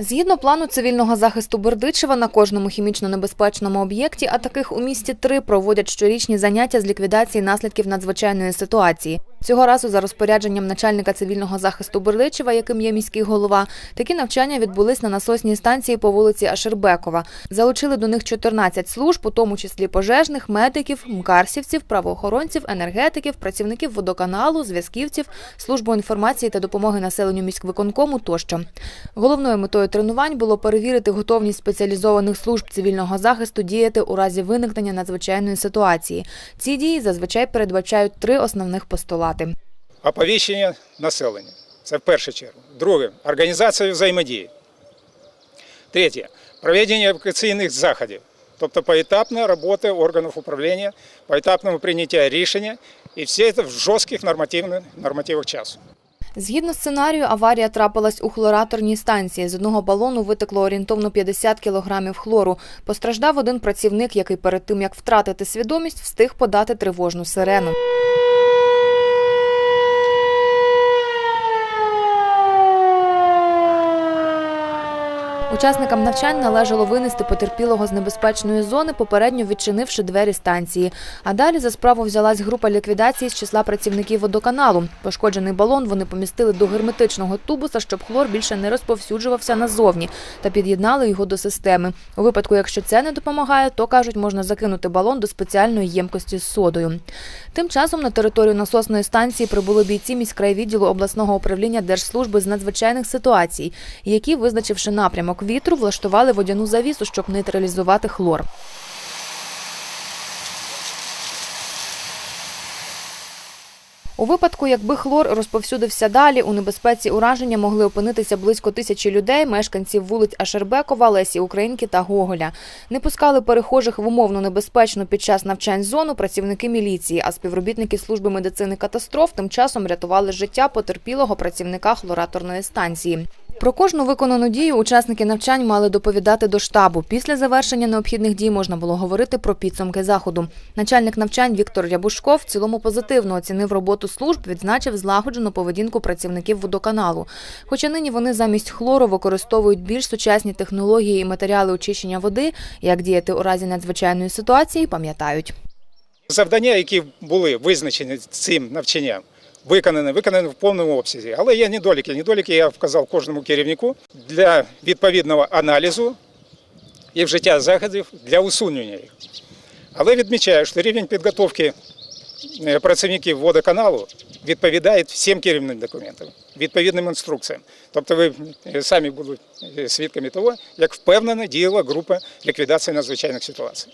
Згідно плану цивільного захисту Бердичева, на кожному хімічно небезпечному об'єкті, а таких у місті три, проводять щорічні заняття з ліквідації наслідків надзвичайної ситуації. Цього разу за розпорядженням начальника цивільного захисту Бердичева, яким є міський голова, такі навчання відбулись на насосній станції по вулиці Ашербекова. Залучили до них 14 служб, у тому числі пожежних, медиків, мкарсівців, правоохоронців, енергетиків, працівників водоканалу, зв'язківців, службу інформації та допомоги населенню міськвиконкому тощо. Головною метою тренувань було перевірити готовність спеціалізованих служб цивільного захисту діяти у разі виникнення надзвичайної ситуації. Ці дії зазвичай передбачають три основних постулати. Оповіщення населення. Це в першу чергу. Друге організація взаємодії. Третє проведення евакуаційних заходів, тобто поетапна робота органів управління, поетапному прийняття рішення і все це в жорстких нормативних нормативах часу. Згідно сценарію, аварія трапилась у хлораторній станції. З одного балону витекло орієнтовно 50 кілограмів хлору. Постраждав один працівник, який перед тим як втратити свідомість, встиг подати тривожну сирену. Учасникам навчань належало винести потерпілого з небезпечної зони, попередньо відчинивши двері станції. А далі за справу взялась група ліквідації з числа працівників водоканалу. Пошкоджений балон вони помістили до герметичного тубуса, щоб хлор більше не розповсюджувався назовні, та під'єднали його до системи. У випадку, якщо це не допомагає, то кажуть, можна закинути балон до спеціальної ємкості з содою. Тим часом на територію насосної станції прибули бійці міськрайвідділу обласного управління Держслужби з надзвичайних ситуацій, які, визначивши напрямок вітру, влаштували водяну завісу, щоб нейтралізувати хлор. У випадку, якби хлор розповсюдився далі, у небезпеці ураження могли опинитися близько тисячі людей, мешканців вулиць Ашербекова, Лесі Українки та Гоголя. Не пускали перехожих в умовно небезпечну під час навчань зону працівники міліції, а співробітники служби медицини катастроф тим часом рятували життя потерпілого працівника хлораторної станції. Про кожну виконану дію учасники навчань мали доповідати до штабу. Після завершення необхідних дій можна було говорити про підсумки заходу. Начальник навчань Віктор Рябушков в цілому позитивно оцінив роботу служб, відзначив злагоджену поведінку працівників водоканалу. Хоча нині вони замість хлору використовують більш сучасні технології і матеріали очищення води, як діяти у разі надзвичайної ситуації, пам'ятають. Завдання, які були визначені цим навчанням, виконані, виконані в повному обсязі. Але є недоліки. Недоліки я вказав кожному керівнику для відповідного аналізу і вжиття заходів для усунення їх. Але відмічаю, що рівень підготовки е, працівників водоканалу відповідає всім керівним документам, відповідним інструкціям. Тобто ви е, самі були е, свідками того, як впевнено діяла група ліквідації надзвичайних ситуацій.